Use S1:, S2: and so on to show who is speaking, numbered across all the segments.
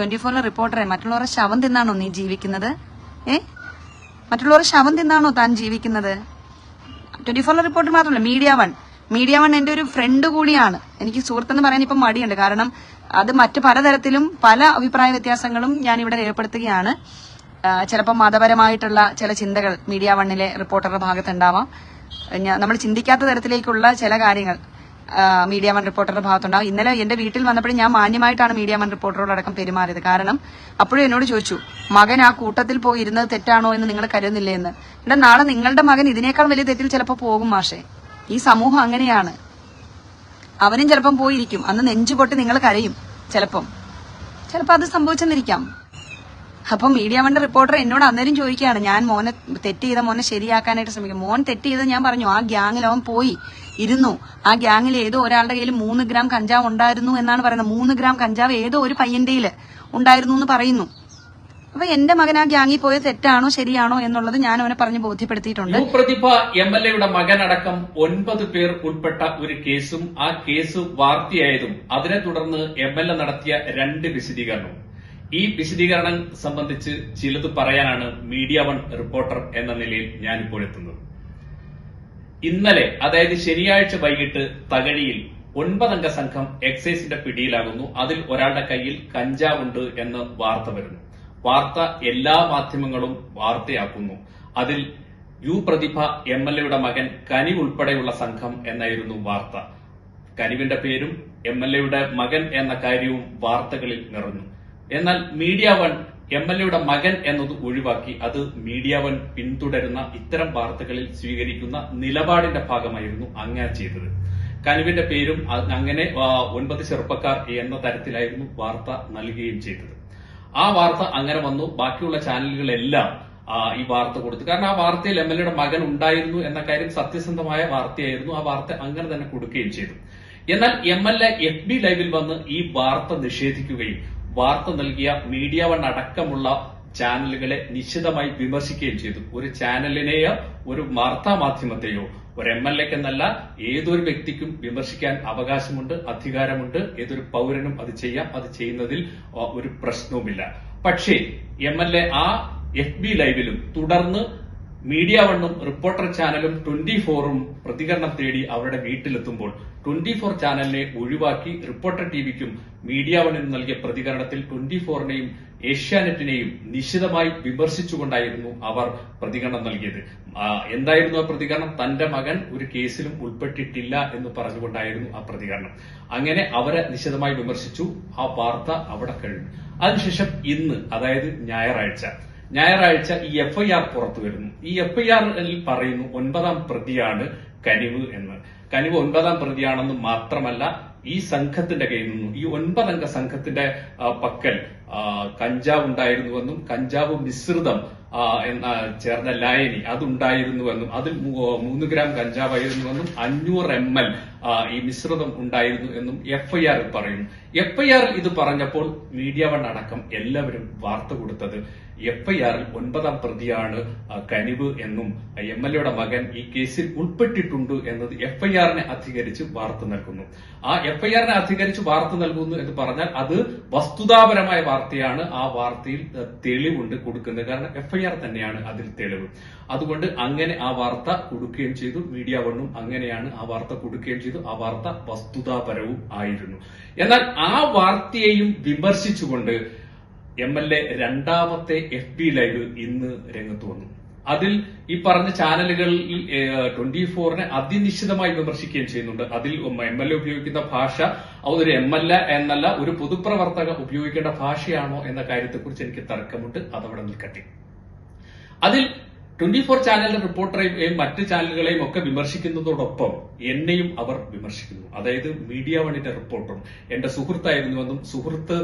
S1: Twenty ഫോറിലെ റിപ്പോർട്ടറെ മറ്റുള്ളവരെ ശവം തിന്നാണോ നീ ജീവിക്കുന്നത്? ഏ? മറ്റുള്ളവരുടെ ശവം തിന്നാണോ താൻ ജീവിക്കുന്നത്? ട്വന്റി ഫോറിലെ റിപ്പോർട്ടർ മാത്രമല്ല മീഡിയ വൺ. മീഡിയ വൺ എന്റെ ഒരു ഫ്രണ്ട് കൂടിയാണ്. എനിക്ക് സുഹൃത്തെന്ന് പറയാൻ ഇപ്പം മടിയുണ്ട്. കാരണം അത് മറ്റു പലതരത്തിലും പല അഭിപ്രായ വ്യത്യാസങ്ങളും ഞാൻ ഇവിടെ രേഖപ്പെടുത്തുകയാണ്. ചിലപ്പോൾ മതപരമായിട്ടുള്ള ചില ചിന്തകൾ മീഡിയ വണ്ണിലെ റിപ്പോർട്ടറുടെ ഭാഗത്തുണ്ടാവാം. നമ്മൾ ചിന്തിക്കാത്ത തരത്തിലേക്കുള്ള ചില കാര്യങ്ങൾ. മീഡിയ വൺ റിപ്പോർട്ടറുടെ ഭാഗത്തുണ്ടാകും ഇന്നലെ എന്റെ വീട്ടിൽ വന്നപ്പോഴും ഞാൻ മാന്യമായിട്ടാണ് മീഡിയ വൺ റിപ്പോർട്ടറോടക്കം പെരുമാറിയത്. കാരണം അപ്പോഴും എന്നോട് ചോദിച്ചു മകൻ ആ കൂട്ടത്തിൽ പോയി ഇരുന്നത് തെറ്റാണോ എന്ന് നിങ്ങൾ കരുതുന്നില്ലേ എന്ന്? എടാ നാളെ നിങ്ങളുടെ മകൻ ഇതിനേക്കാൾ വലിയ തെറ്റിൽ ചിലപ്പോൾ പോകും മാഷേ. ഈ സമൂഹം അങ്ങനെയാണ്. അവനും ചിലപ്പം പോയിരിക്കും. അന്ന് നെഞ്ചു പൊട്ടി നിങ്ങൾ കരയും ചിലപ്പം. ചിലപ്പോൾ അത് സംഭവിച്ചെന്നിരിക്കാം. അപ്പം മീഡിയ വണ്ട റിപ്പോർട്ടർ എന്നോട് അന്നേരം ചോദിക്കുകയാണ് ഞാൻ മോനെ തെറ്റ് ചെയ്ത മോനെ ശരിയാക്കാനായിട്ട് ശ്രമിക്കും. മോൻ തെറ്റ് ചെയ്ത് ഞാൻ പറഞ്ഞു ആ ഗ്യാങ്ങിൽ അവൻ പോയി. ഇരുന്നു. ആ ഗ്യാങ്ങിൽ ഏതോ ഒരാളുടെ കയ്യിൽ മൂന്ന് ഗ്രാം കഞ്ചാവ് ഉണ്ടായിരുന്നു എന്നാണ് പറയുന്നത്. മൂന്ന് ഗ്രാം കഞ്ചാവ് ഏതോ ഒരു പയ്യന്റെ ഉണ്ടായിരുന്നു എന്ന് പറയുന്നു. അപ്പൊ എന്റെ മകൻ ആ ഗ്യാങ്ങിൽ പോയത് തെറ്റാണോ ശരിയാണോ എന്നുള്ളത് ഞാൻ അവനെ പറഞ്ഞ് ബോധ്യപ്പെടുത്തിയിട്ടുണ്ട്.
S2: പ്രതിഭ എം എൽ എയുടെ മകനടക്കം ഒൻപത് പേർ ഉൾപ്പെട്ട ഒരു കേസും ആ കേസ് വാർത്തയായതും അതിനെ തുടർന്ന് എം എൽ എ നടത്തിയ രണ്ട് വിശദീകരണവും ഈ വിശദീകരണം സംബന്ധിച്ച് ചിലത് പറയാനാണ് മീഡിയ വൺ റിപ്പോർട്ടർ എന്ന നിലയിൽ ഞാനിപ്പോൾ എത്തുന്നത്. ഇന്നലെ അതായത് ശനിയാഴ്ച വൈകിട്ട് തകഴിയിൽ ഒൻപതംഗ സംഘം എക്സൈസിന്റെ പിടിയിലാകുന്നു. അതിൽ ഒരാളുടെ കയ്യിൽ കഞ്ചാവുണ്ട് എന്ന് വാർത്ത വരുന്നു. വാർത്ത എല്ലാ മാധ്യമങ്ങളും വാർത്തയാക്കുന്നു. അതിൽ യു പ്രതിഭ എം എൽ എയുടെ മകൻ കനി ഉൾപ്പെടെയുള്ള സംഘം എന്നായിരുന്നു വാർത്ത. കനിവിന്റെ പേരും എം എൽ എയുടെ മകൻ എന്ന കാര്യവും വാർത്തകളിൽ നിറഞ്ഞു. എന്നാൽ മീഡിയ വൺ എം എൽ എയുടെ മകൻ എന്നത് ഒഴിവാക്കി അത് മീഡിയ വൺ പിന്തുടരുന്ന ഇത്തരം വാർത്തകളിൽ സ്വീകരിക്കുന്ന നിലപാടിന്റെ ഭാഗമായിരുന്നു അങ്ങനെ ചെയ്തത്. കനുവിന്റെ പേരും അങ്ങനെ ഒൻപത് ചെറുപ്പക്കാർ എന്ന തരത്തിലായിരുന്നു വാർത്ത നൽകുകയും ചെയ്തത്. ആ വാർത്ത അങ്ങനെ വന്നു. ബാക്കിയുള്ള ചാനലുകളെല്ലാം ഈ വാർത്ത കൊടുത്തു. കാരണം ആ വാർത്തയിൽ എം എൽ എയുടെ മകൻ ഉണ്ടായിരുന്നു എന്ന കാര്യം സത്യസന്ധമായ വാർത്തയായിരുന്നു. ആ വാർത്ത അങ്ങനെ തന്നെ കൊടുക്കുകയും ചെയ്തു. എന്നാൽ M L A F B ലൈവിൽ വന്ന് ഈ വാർത്ത നിഷേധിക്കുകയും വാർത്ത നൽകിയ മീഡിയ വൺ അടക്കമുള്ള ചാനലുകളെ നിശ്ചിതമായി വിമർശിക്കുകയും ചെയ്തു. ഒരു ചാനലിനെയോ ഒരു വാർത്താ മാധ്യമത്തെയോ ഒരു എം എൽ എക്ക് എന്നല്ല ഏതൊരു വ്യക്തിക്കും വിമർശിക്കാൻ അവകാശമുണ്ട് അധികാരമുണ്ട്. ഏതൊരു പൗരനും അത് ചെയ്യാം. അത് ചെയ്യുന്നതിൽ ഒരു പ്രശ്നവുമില്ല. പക്ഷേ എം എൽ എ ആ എഫ് ബി ലൈവിലും തുടർന്ന് മീഡിയ വണ്ണും റിപ്പോർട്ടർ ചാനലും ട്വന്റി ഫോറും പ്രതികരണം തേടി അവരുടെ വീട്ടിലെത്തുമ്പോൾ ട്വന്റി ഫോർ ചാനലിനെ ഒഴിവാക്കി റിപ്പോർട്ടർ ടിവിക്കും മീഡിയ വണ്ണിനും നൽകിയ പ്രതികരണത്തിൽ ട്വന്റി ഫോറിനെയും ഏഷ്യാനെറ്റിനെയും നിശിതമായി വിമർശിച്ചുകൊണ്ടായിരുന്നു അവർ പ്രതികരണം നൽകിയത്. എന്തായിരുന്നു ആ പ്രതികരണം? തന്റെ മകൻ ഒരു കേസിലും ഉൾപ്പെട്ടിട്ടില്ല എന്ന് പറഞ്ഞുകൊണ്ടായിരുന്നു ആ പ്രതികരണം. അങ്ങനെ അവരെ നിശിതമായി വിമർശിച്ചു. ആ വാർത്ത അവിടെ കഴിഞ്ഞു. അതിനുശേഷം ഇന്ന് അതായത് ഞായറാഴ്ച ഞായറാഴ്ച ഈ എഫ് ഐ ആർ പുറത്തു വരുന്നു. ഈ എഫ് ഐ ആറിൽ പറയുന്നു ഒൻപതാം പ്രതിയാണ് കനിവ് എന്ന്. കനിവ് ഒൻപതാം പ്രതിയാണെന്ന് മാത്രമല്ല ഈ സംഘത്തിന്റെ കയ്യിൽ നിന്നും ഈ ഒൻപതംഗ സംഘത്തിന്റെ പക്കൽ കഞ്ചാവ് ഉണ്ടായിരുന്നുവെന്നും കഞ്ചാവ് മിശ്രിതം എന്ന ചേർന്ന ലായനി അതുണ്ടായിരുന്നുവെന്നും അതിൽ മൂന്ന് ഗ്രാം കഞ്ചാവായിരുന്നുവെന്നും അഞ്ഞൂറ് എം എൽ ഈ മിശ്രിതം ഉണ്ടായിരുന്നു എന്നും എഫ് ഐ ആറിൽ പറയുന്നു. എഫ് ഐ ആറിൽ ഇത് പറഞ്ഞപ്പോൾ മീഡിയ വൺ അടക്കം എല്ലാവരും വാർത്ത കൊടുത്തത് എഫ്ഐആറിൽ ഒൻപതാം പ്രതിയാണ് കനിവ് എന്നും എം എൽ എയുടെ മകൻ ഈ കേസിൽ ഉൾപ്പെട്ടിട്ടുണ്ട് എന്നത് എഫ്ഐആറിനെ അധികരിച്ച് വാർത്ത നൽകുന്നു. ആ എഫ്ഐആറിനെ അധികരിച്ച് വാർത്ത നൽകുന്നു എന്ന് പറഞ്ഞാൽ അത് വസ്തുതാപരമായ വാർത്തയാണ്. ആ വാർത്തയിൽ തെളിവുണ്ട് കൊടുക്കുന്നത്. കാരണം എഫ്ഐആർ തന്നെയാണ് അതിൽ തെളിവ്. അതുകൊണ്ട് അങ്ങനെ ആ വാർത്ത കൊടുക്കുകയും ചെയ്തു. മീഡിയ വണ്ണും അങ്ങനെയാണ് ആ വാർത്ത കൊടുക്കുകയും ചെയ്തു. ആ വാർത്ത വസ്തുതാപരവും ആയിരുന്നു. എന്നാൽ ആ വാർത്തയെയും വിമർശിച്ചുകൊണ്ട് എം എൽ എ രണ്ടാമത്തെ എഫ് ബി ലൈവ് ഇന്ന് രംഗത്ത് വന്നു. അതിൽ ഈ പറഞ്ഞ ചാനലുകളിൽ ട്വന്റി ഫോറിനെ അതിനിശ്ചിതമായി വിമർശിക്കുകയും ചെയ്യുന്നുണ്ട്. അതിൽ എം എൽ എ ഉപയോഗിക്കുന്ന ഭാഷ അതൊരു എം എൽ എ എന്നല്ല ഒരു പൊതുപ്രവർത്തക ഉപയോഗിക്കേണ്ട ഭാഷയാണോ എന്ന കാര്യത്തെക്കുറിച്ച് എനിക്ക് തർക്കമുണ്ട്. അതവിടെ നിൽക്കട്ടെ. അതിൽ ട്വന്റി ഫോർ ചാനലിന്റെ റിപ്പോർട്ടറെയും മറ്റ് ചാനലുകളെയും ഒക്കെ വിമർശിക്കുന്നതോടൊപ്പം എന്നെയും അവർ വിമർശിക്കുന്നു. അതായത് മീഡിയ വണിന്റെ റിപ്പോർട്ടറും എന്റെ സുഹൃത്തായിരുന്നുവെന്നും സുഹൃത്ത്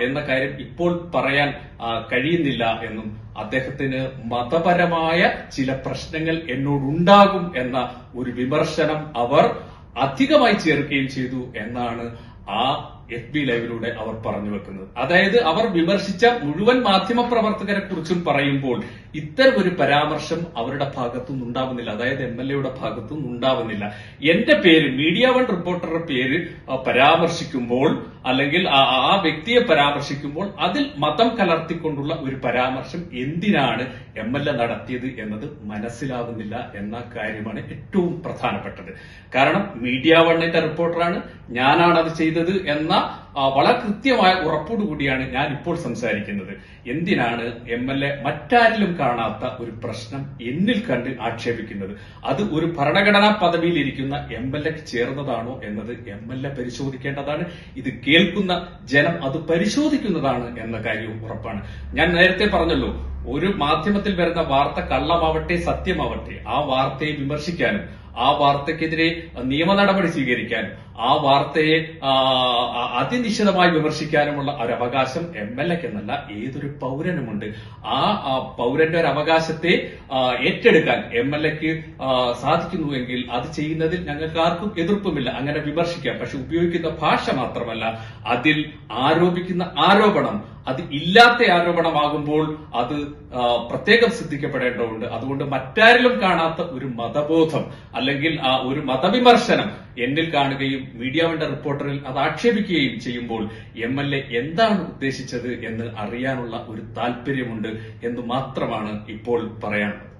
S2: എന്ന കാര്യം ഇപ്പോൾ പറയാൻ കഴിയുന്നില്ല എന്നും അദ്ദേഹത്തിന് മതപരമായ ചില പ്രശ്നങ്ങൾ എന്നോടുണ്ടാകും എന്ന ഒരു വിമർശനം അവർ അധികമായി ചേർക്കുകയും ചെയ്തു എന്നാണ് ആ എഫ് ബി ലൈവിലൂടെ അവർ പറഞ്ഞു വെക്കുന്നത്. അതായത് അവർ വിമർശിച്ച മുഴുവൻ മാധ്യമ പ്രവർത്തകരെ കുറിച്ചും പറയുമ്പോൾ ഇത്തരം ഒരു പരാമർശം അവരുടെ ഭാഗത്തുനിന്ന് ഉണ്ടാവുന്നില്ല. അതായത് എം എൽ എയുടെ ഭാഗത്തുനിന്ന് ഉണ്ടാവുന്നില്ല. എന്റെ പേര് മീഡിയ വൺ റിപ്പോർട്ടറുടെ പേര് പരാമർശിക്കുമ്പോൾ അല്ലെങ്കിൽ ആ- വ്യക്തിയെ പരാമർശിക്കുമ്പോൾ അതിൽ മതം കലർത്തിക്കൊണ്ടുള്ള ഒരു പരാമർശം എന്തിനാണ് എം എൽ എ നടത്തിയത് എന്നത് മനസ്സിലാവുന്നില്ല എന്ന കാര്യമാണ് ഏറ്റവും പ്രധാനപ്പെട്ടത്. കാരണം മീഡിയ വണ്ണിന്റെ റിപ്പോർട്ടറാണ് ഞാനാണ് അത് ചെയ്തത് എന്ന വളരെ കൃത്യമായ ഉറപ്പോടുകൂടിയാണ് ഞാൻ ഇപ്പോൾ സംസാരിക്കുന്നത്. എന്തിനാണ് എം എൽ എ മറ്റാരിലും കാണാത്ത ഒരു പ്രശ്നം എന്നിൽ കണ്ട് ആക്ഷേപിക്കുന്നത്? അത് ഒരു ഭരണഘടനാ പദവിയിലിരിക്കുന്ന എം എൽ എക്ക് ചേർന്നതാണോ എന്നത് എം എൽ എ പരിശോധിക്കേണ്ടതാണ്. ഇത് കേൾക്കുന്ന ജനം അത് പരിശോധിക്കുന്നതാണ് എന്ന കാര്യവും ഉറപ്പാണ്. ഞാൻ നേരത്തെ പറഞ്ഞല്ലോ ഒരു മാധ്യമത്തിൽ വരുന്ന വാർത്ത കള്ളമാവട്ടെ സത്യമാവട്ടെ ആ വാർത്തയെ വിമർശിക്കാനും ആ വാർത്തക്കെതിരെ നിയമ നടപടി സ്വീകരിക്കാൻ ആ വാർത്തയെ അതിനിശ്ചിതമായി വിമർശിക്കാനുമുള്ള ഒരു അവകാശം എം എൽ എക്ക് എന്നല്ല ഏതൊരു പൗരനുമുണ്ട്. ആ, പൗരന്റെ ഒരു അവകാശത്തെ ഏറ്റെടുക്കാൻ എം എൽ എക്ക് സാധിക്കുന്നുവെങ്കിൽ അത് ചെയ്യുന്നതിൽ ഞങ്ങൾക്ക് ആർക്കും എതിർപ്പുമില്ല. അങ്ങനെ വിമർശിക്കാം. പക്ഷെ ഉപയോഗിക്കുന്ന ഭാഷ മാത്രമല്ല അതിൽ ആരോപിക്കുന്ന ആരോപണം അത് ഇല്ലാത്ത ആരോപണമാകുമ്പോൾ അത് പ്രത്യേകം ശ്രദ്ധിക്കപ്പെടേണ്ടതുണ്ട്. അതുകൊണ്ട് മറ്റാരിലും കാണാത്ത ഒരു മതബോധം അല്ലെങ്കിൽ ആ ഒരു മതവിമർശനം എന്നിൽ കാണുകയും മീഡിയ വണ്ട റിപ്പോർട്ടറിൽ അത് ആക്ഷേപിക്കുകയും ചെയ്യുമ്പോൾ എം എൽ എ എന്താണ് ഉദ്ദേശിച്ചത് എന്ന് അറിയാനുള്ള ഒരു താല്പര്യമുണ്ട് എന്ന് മാത്രമാണ് ഇപ്പോൾ പറയാനുള്ളത്.